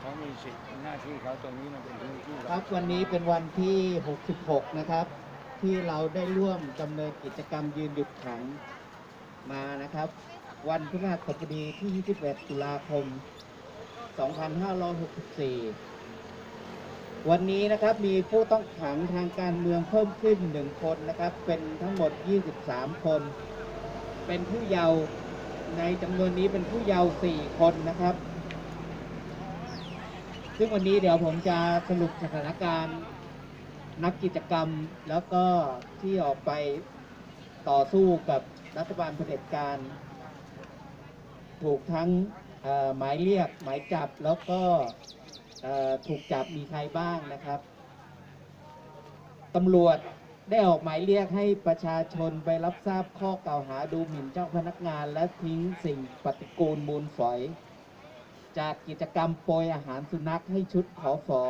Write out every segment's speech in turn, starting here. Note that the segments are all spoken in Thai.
เขามีสิทธิ์หน้าที่เขาตรงนี้มันเป็นพื้นที่คเรารับวันนี้เป็นวันที่ 66 นะครับ ที่เราได้ร่วมดำเนินกิจกรรมยืนหยุดขังมานะครับ วันพฤหัสบดีที่ 21 ตุลาคม 2564 วันนี้นะครับมีผู้ต้องขังทางการเมืองเพิ่มขึ้น 1 คนนะครับ เป็นทั้งหมด 23 คน เป็นผู้เยาว์ ในจำนวนนี้เป็นผู้เยาว์4คนนะครับ ซึ่งวันนี้เดี๋ยวผมจะสรุปสถานการณ์ นักกิจกรรมแล้วก็ที่ออกไปต่อสู้กับรัฐบาลเผด็จการ ถูกทั้งหมายเรียกหมายจับแล้วก็ถูกจับมีใครบ้างนะครับตำรวจ ได้ออกหมายเรียกให้ประชาชนไปรับทราบข้อกล่าวหาดูหมิ่นเจ้าพนักงาน และทิ้งสิ่งปฏิกูลมูลฝอย จากกิจกรรมโปรยอาหารสุนัขให้ชุดขอฝอ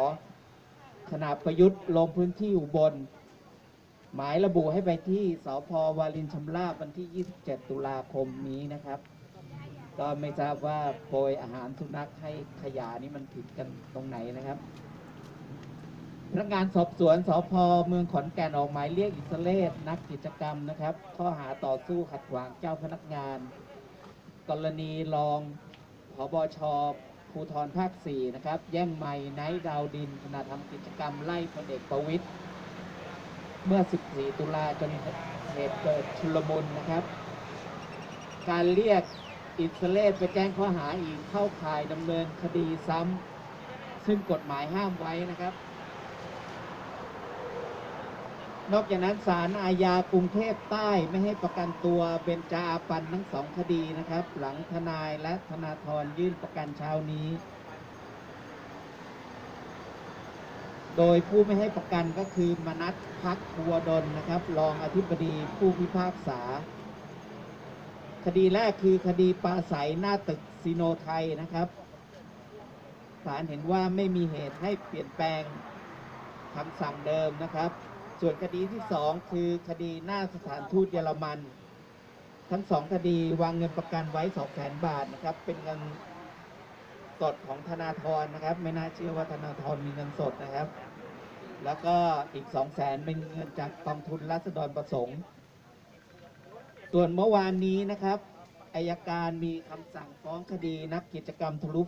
ขณะประยุทธ์ลงพื้นที่อุบล หมายระบุให้ไปที่สพวารินชำราบวันที่ 27 ตุลาคมนี้นะครับ ก็ไม่ทราบว่าโปรยอาหารสุนัขให้ขยะนี่มันผิดกันตรงไหนนะครับ พนักงานสอบสวนสพเมืองขอนแก่นออกหมายเรียกอิสเลสนักกิจกรรมนะครับ ข้อหาต่อสู้ขัดขวางเจ้าพนักงาน กรณีรองผบชภูธรภาค 4 นะครับ แย่งไม้ไนท์ดาวดินขณะทำกิจกรรมไล่พลเอกประวิตยเมื่อ 14 ตุลาจนเหตุเกิดชุลมุนนะครับ การเรียกอิสเลสไปแจ้งข้อหาอีกเข้าข่ายดำเนินคดีซ้ำซึ่งกฎหมายห้ามไว้นะครับ นอกจากนั้นศาลอาญากรุงเทพใต้ไม่ให้ประกันตัวเบนจาอาปันทั้งสองคดีนะครับ หลังทนายและธนาธรยื่นประกันเช้านี้ โดยผู้ไม่ให้ประกันก็คือมนัทพักพัวดลนะครับ รองอธิบดีผู้พิพากษา คดีแรกคือคดีปลาใสหน้าตึกซีโนไทยนะครับศาลเห็นว่าไม่มีเหตุให้เปลี่ยนแปลงคำสั่งเดิมนะครับ ส่วนคดีที่สองคือคดีหน้าสถานทูตเยอรมัน ทั้งสองคดีวางเงินประกันไว้สองแสนบาทนะครับ เป็นเงินสดของธนาธรนะครับ ไม่น่าเชื่อว่าธนาธรมีเงินสดนะครับ แล้วก็อีกสองแสนเป็นเงินจากกองทุนรัษฎรประสงค์ ส่วนเมื่อวานนี้นะครับอายการมีคำสั่งฟ้องคดีนักกิจกรรมทะลุ